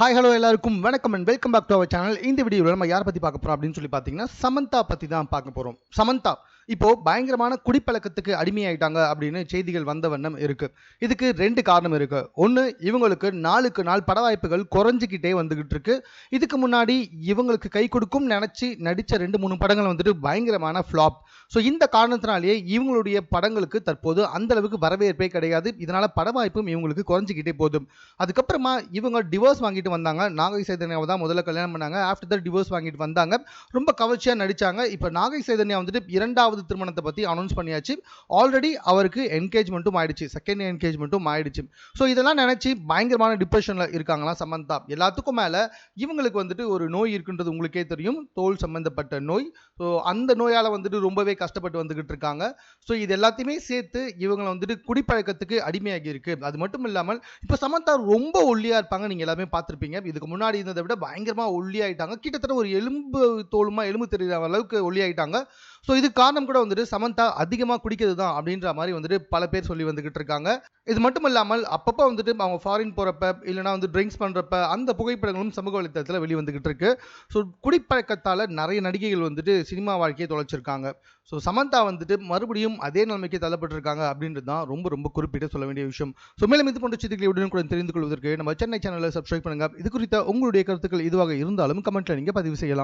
Hi hello எல்லாருக்கும் வணக்கம் and welcome back to our channel இந்த வீடியோவில் நம்ம யாரை பற்றி பார்க்க போகிறோம் அப்படின்னு சொல்லி பார்த்தீங்கன்னா சமந்தா பற்றி தான் பார்க்க போகிறோம் சமந்தா இப்போது பயங்கரமான குடிப்பழக்கத்துக்கு அடிமையாயிட்டாங்க அப்படின்னு செய்திகள் வந்த வண்ணம் இருக்கு. இதுக்கு ரெண்டு காரணம் இருக்குது ஒன்று இவங்களுக்கு நாளுக்கு நாள் பட வாய்ப்புகள் குறைஞ்சிக்கிட்டே வந்துக்கிட்டு இருக்கு. இதுக்கு முன்னாடி இவங்களுக்கு கை கொடுக்கும் நினச்சி நடித்த ரெண்டு மூணு படங்கள் வந்துட்டு பயங்கரமான ஃப்ளாப் ஸோ இந்த காரணத்தினாலேயே இவங்களுடைய படங்களுக்கு தற்போது அந்த அளவுக்கு வரவேற்பே கிடையாது. இதனால பட வாய்ப்பும் இவங்களுக்கு குறைஞ்சிக்கிட்டே போதும். அதுக்கப்புறமா இவங்க டிவோர்ஸ் வாங்கிட்டு வந்தாங்க. நாகை சைதன்யாவை தான் முதல்ல கல்யாணம் பண்ணாங்க. ஆஃப்டர் த டிவோர்ஸ் வாங்கிட்டு வந்தாங்க. ரொம்ப கவர்ச்சியாக நடிச்சாங்க. இப்போ நாகை சைதன்யா வந்துட்டு இரண்டாவது திருமணத்தை பற்றி அனௌன்ஸ் பண்ணியாச்சு. ஆல்ரெடி அவருக்கு என்கேஜ்மெண்ட்டும் ஆயிடுச்சு. செகண்ட் என்கேஜ்மெண்ட்டும் ஆயிடுச்சு. ஸோ இதெல்லாம் நினச்சி பயங்கரமான டிப்ரெஷனில் இருக்காங்களா சமந்தா. எல்லாத்துக்கும் மேலே இவங்களுக்கு வந்துட்டு ஒரு நோய் இருக்குன்றது உங்களுக்கே தெரியும். தோல் சம்பந்தப்பட்ட நோய். ஸோ அந்த நோயால் வந்துட்டு ரொம்பவே கஷ்டப்பட்டு வந்துகிட்டு இருக்காங்க. ஸோ இது எல்லாத்தையுமே சேர்த்து இவங்களை வந்துட்டு குடிப்பழக்கத்துக்கு அடிமையாகி இருக்கு அது மட்டும் இல்லாமல் இப்போ சமந்தா ரொம்ப ஒல்லியாக இருப்பாங்க. நீங்கள் எல்லாமே பார்த்துருப்பீங்க. இதுக்கு முன்னாடி இருந்ததை விட பயங்கரமாக ஒல்லியாயிட்டாங்க. கிட்டத்தட்ட ஒரு எலும்பு தோலுமா எலும்பு தெரியாத அளவுக்கு ஒல்லியாயிட்டாங்க. ஸோ இது காரணம் கூட வந்துட்டு சமந்தா அதிகமாக குடிக்கிறது தான் அப்படின்ற மாதிரி வந்துட்டு பல பேர் சொல்லி வந்துகிட்டு இருக்காங்க. இது மட்டும் இல்லாமல் அப்பப்போ வந்துட்டு அவங்க ஃபாரின் போகிறப்ப இல்லைனா வந்து ட்ரிங்க்ஸ் பண்ணுறப்ப அந்த புகைப்படங்களும் சமூக வலைத்தளத்தில் வெளிவந்துகிட்டு இருக்கு. ஸோ குடிப்பழக்கத்தால் நிறைய நடிகைகள் வந்துட்டு சினிமா வாழ்க்கையை தொலைச்சிருக்காங்க. ஸோ சமந்தா வந்துட்டு மறுபடியும் அதே நிலைமைக்கு தள்ளப்பட்டிருக்காங்க அப்படின்றது தான் ரொம்ப ரொம்ப குறிப்பிட்டு சொல்ல வேண்டிய விஷயம். ஸோ மேலும் இது போன்ற செய்திகளை உடனுக்குடன் தெரிந்து கொள்வதற்கு நம்ம சென்னை சேனலை சப்ஸ்கிரைப் பண்ணுங்க. இது குறித்த உங்களுடைய கருத்துக்கள் இதுவாக இருந்தாலும் கமெண்ட்டில் நீங்கள் பதிவு செய்யலாம்.